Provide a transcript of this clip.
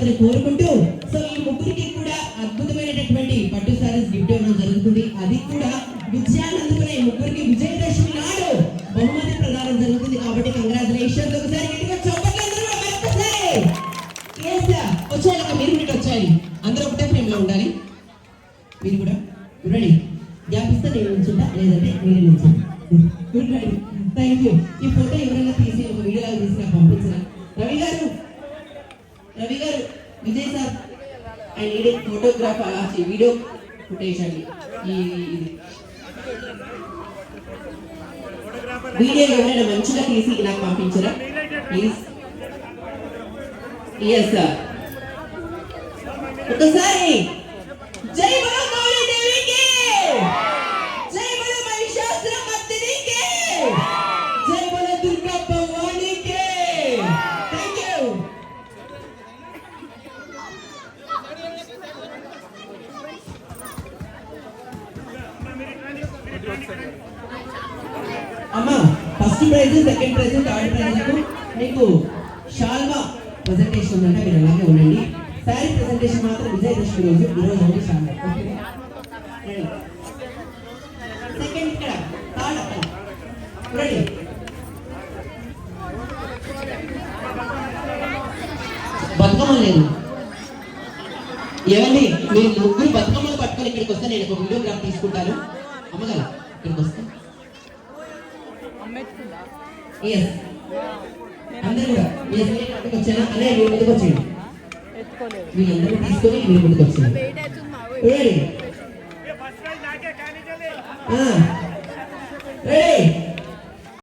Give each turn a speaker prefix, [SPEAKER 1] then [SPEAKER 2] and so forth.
[SPEAKER 1] ఆశీర్వాదాన్ని కోరుకుంటూ సో ఈ ముగ్గురికి కూడా అద్భుతమైనటువంటి పట్టు సారీస్ గిఫ్ట్ ఇవ్వడం జరుగుతుంది. అది కూడా విజయాన్ని ఈ ముగ్గురికి విజయదశమి నాడు బహుమతి ప్రదానం జరుగుతుంది. కాబట్టి కంగ్రాచులేషన్స్ ఒకసారి గట్టిగా చప్పట్లు మీరు కూడా వచ్చాయి. అందరూ ఒకటే ఫ్రేమ్లో ఉండాలి. మీరు కూడా రెడీ. జ్ఞాపిస్తే నేను ఉంచుంటా లేదంటే మీరే నుంచుంటా గుడ్ రెడీ థ్యాంక్ యూ ఈ ఫోటో ఎవరైనా తీసి ఒక వీడియో తీసి నాకు పంపించిన Ravi garu Vijay sir. I need a photograph video footage అండి. ఈ ఇది. వీడియో ఎవరైనా మంచిగా తీసి నాకు పంపించరా? ప్లీజ్ ఎస్ సార్ ఒకసారి. జై అమ్మ first prize second prize third prize మీకు షాల్వా ప్రజెంటేషన్ ఉందంటే మీరు అలాగే ఉండండి. శారీ ప్రజెంటేషన్ మాత్రం విజయదశమి రోజు ఈరోజు ఉంది షాల్వా. సెకండ్ ఇక్కడ థర్డ్ అక్కడ. రెడీ బతుకమ్మ లేదు. ఏమండి మీరు ముగ్గురు బతుకమ్మలు పట్టుకొని ఇక్కడికి వస్తే నేను ఒక వీడియోగ్రాఫ్ తీసుకుంటాను. అమ్మగల ఇక్కడికి వస్తే? ఎస్ అందరూ కూడా ఎస్ నేను అక్కడికి అనే మీ ముందుకు వచ్చేయండి. వీళ్ళందరూ తీసుకొని మీ ముందుకు వచ్చేయండి. Ready ready